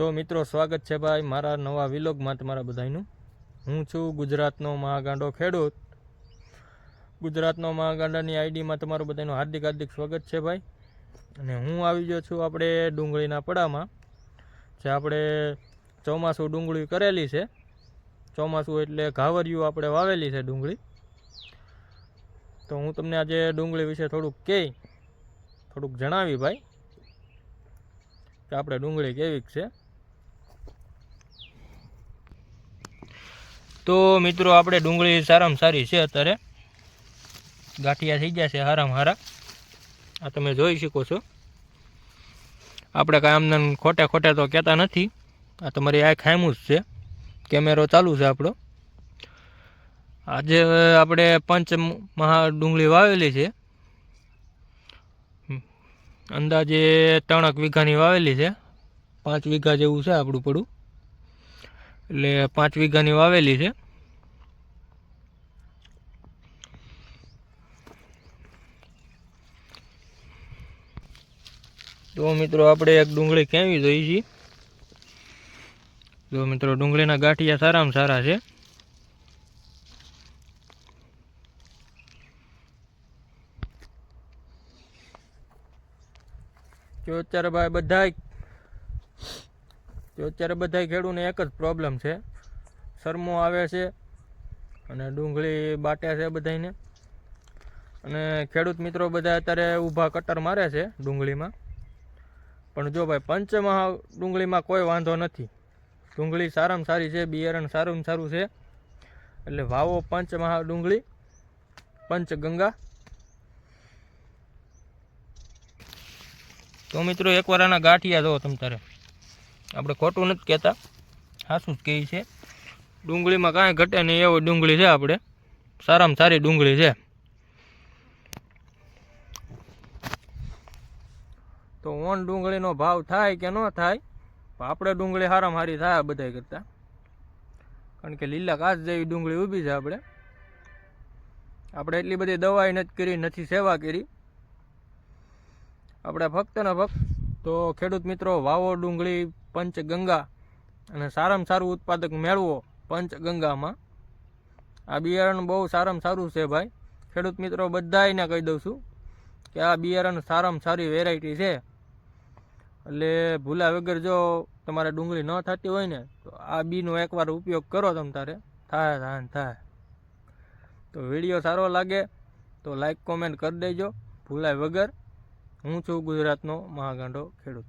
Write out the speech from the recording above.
તો મિત્રો, સ્વાગત છે ભાઈ મારા નવા વિલોગમાં તમારા બધાનું હું છું ગુજરાતનો મહાગાંડો ખેડૂત. ગુજરાતનો મહાગાંડાની આઈડીમાં તમારું બધાનું હાર્દિક હાર્દિક સ્વાગત છે ભાઈ. અને હું આવી ગયો છું આપણે ડુંગળીના પડામાં, જે આપણે ચોમાસું ડુંગળી કરેલી છે. ચોમાસું એટલે ઘાવરિયું આપણે વાવેલી છે ડુંગળી. તો હું તમને આજે ડુંગળી વિશે થોડુંક કહી, થોડુંક જણાવી ભાઈ, કે આપણે ડુંગળી કેવીક છે. તો મિત્રો, આપણે ડુંગળી સારામાં સારી છે અત્યારે. ગાંઠિયા થઈ ગયા છે હારામાં હારા. આ તમે જોઈ શકો છો. આપણે કાંઈ આમને ખોટા ખોટા તો કહેતા નથી. આ તમારી આ ખાયમું જ છે. કેમેરો ચાલુ છે આપણો. આજે આપણે પંચ મહા ડુંગળી વાવેલી છે. અંદાજે ત્રણક વીઘાની વાવેલી છે. પાંચ વીઘા જેવું છે આપણું પડું. એટલે પાંચ વીઘાની વાવેલી છે. તો મિત્રો, આપણે એક ડુંગળી કેવી જોઈ છીએ જો મિત્રો, ડુંગળીના ગાંઠિયા સારામાં સારા છે. જો અત્યારે ભાઈ બધાય જો અત્યારે બધાય ખેડૂને એક જ પ્રોબ્લેમ છે. શરમો આવે છે અને ડુંગળી બાટે છે બધાયને. અને ખેડૂત મિત્રો બધા અત્યારે ઊભા કટર મારે છે ડુંગળીમાં. પણ જો ભાઈ પંચમહા ડુંગળીમાં કોઈ વાંધો નથી. ડુંગળી સારામાં સારી છે, બિયારણ સારું સારું છે. એટલે વાવો પંચમહા ડુંગળી, પંચગંગા. તો મિત્રો, એકવાર આના ગાંઠિયા જુઓ તમ તારે. આપણે ખોટું નથી કહેતા. સાચું જ કહે છે ડુંગળીમાં કાંઈ ઘટે નહીં, એવી ડુંગળી છે આપણે. સારામાં સારી ડુંગળી છે. તો ઓન ડુંગળીનો ભાવ થાય કે ન થાય આપણે ડુંગળી સારામાં સારી થાય બધાય કરતાં. કારણ કે લીલા કાચ જેવી ડુંગળી ઊભી છે આપણે. આપણે એટલી બધી દવાઈ નથી કરી, નથી સેવા કરી. આપણે ફક્ત ને ફક્ત તો ખેડૂત મિત્રો, વાવો ડુંગળી પંચગંગા અને સારામાં સારું ઉત્પાદક મેળવો પંચગંગામાં. આ બિયારણ બહુ સારામાં સારું છે ભાઈ. ખેડૂત મિત્રો બધાને કહી દઉં છું કે આ બિયારણ સારામાં સારી વેરાયટી છે. એટલે ભૂલા વગર જો તમારે ડુંગળી ન થતી હોય ને, તો આ બીનો એકવાર ઉપયોગ કરો તમ તારે. થાય થાય થાય. તો વીડિયો સારો લાગે તો લાઈક કોમેન્ટ કરી દેજો ભૂલાય વગર. હું છું ગુજરાતનો મહાગાંડો ખેડૂત.